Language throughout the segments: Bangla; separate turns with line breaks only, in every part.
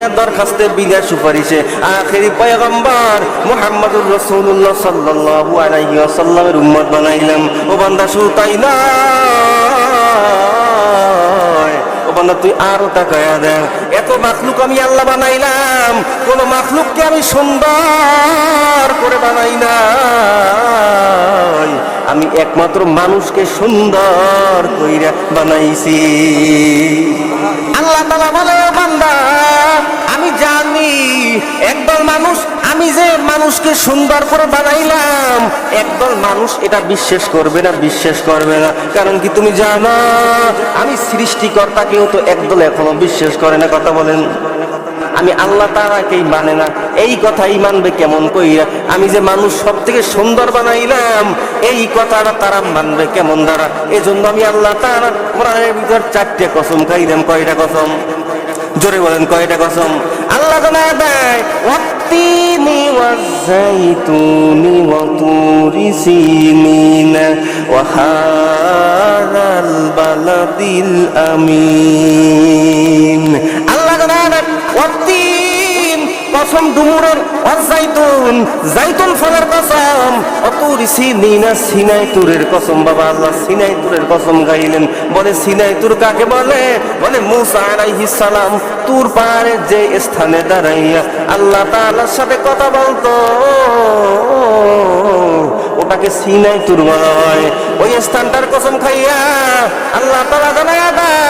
দরখাস্তে সুপারিশে আখেরি পয়গম্বর মুহাম্মদুর সাল্লাল্লাহু আলাইহি ওয়াসাল্লামের উম্মত বানাইলাম। ও বান্দা তাই ও বান্দা, তুই আরও তাকায়া এত মাখলুক আমি আল্লাহ বানাইলাম। কোন মাখলুককে আমি সুন্দর করে বানাই নাই। আমি একমাত্র মানুষকে সুন্দর কইরা বানাইছি। আল্লাহ তালা বলে মানুষ, আমি যে মানুষকে সুন্দর করে বানাইলাম, একদল মানুষ এটা বিশ্বাস করবে না, বিশ্বাস করবে না। কারণ কি তুমি জানো, আমি সৃষ্টিকর্তাকেও তো একদল এখনও বিশ্বাস করে না, কথা বলেন। আমি আল্লাহ তারাকেই মানে না, এই কথাই মানবে কেমন কইরা? আমি যে মানুষ সব থেকে সুন্দর বানাইলাম, এই কথাটা তারা মানবে কেমন দ্বারা? এই জন্য আমি আল্লাহ তারা কোরআনের ভিতর চারটে কসম খাইলাম, কয়টা কসম? জোরে বলেন, কয়টা কসম? আল্লাহ দেয় সিনিনা ওয়া হাযাল বালাদিল আমিন আল্লাহ জানা দেয় ওয়াত্তিন কসম ডুমুরের ওয়াজাইতুন জাইতুন ফলের কসম। অতুরি সিনিনা সিনাই তুরের কসম, বাবা আল্লাহ সিনাই তুরের কসম গাইলেন। বলে সিনাই তুর কাকে বলে? বলে, মুসা আলাইহিস সালাম, তুর পারে যে স্থানে দাঁড়াইয়া আল্লাহ তাআলার সাথে কথা বলতো। ওটাকে সিনাই তুর বলা হয়। ওই স্থানটার কসম খাইয়া আল্লাহ তাআলা জানায়া দেয়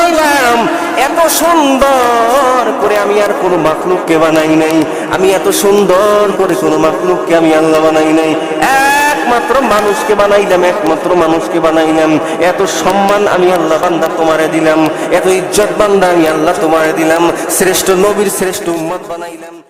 এত সুন্দর করে আমি আর কোনো মাখলুককে বানাই নাই। আমি এত সুন্দর করে কোনো মাখলুককে আমি আল্লাহ বানাই নাই। একমাত্র মানুষকে বানাইলাম, একমাত্র মানুষকে বানাইলাম। এত সম্মান আমি আল্লাহ বান্দা তোমারে দিলাম। এত ইজ্জত বান্দা আমি আল্লাহ তোমারে দিলাম। শ্রেষ্ঠ নবীর শ্রেষ্ঠ উম্মত বানাইলাম।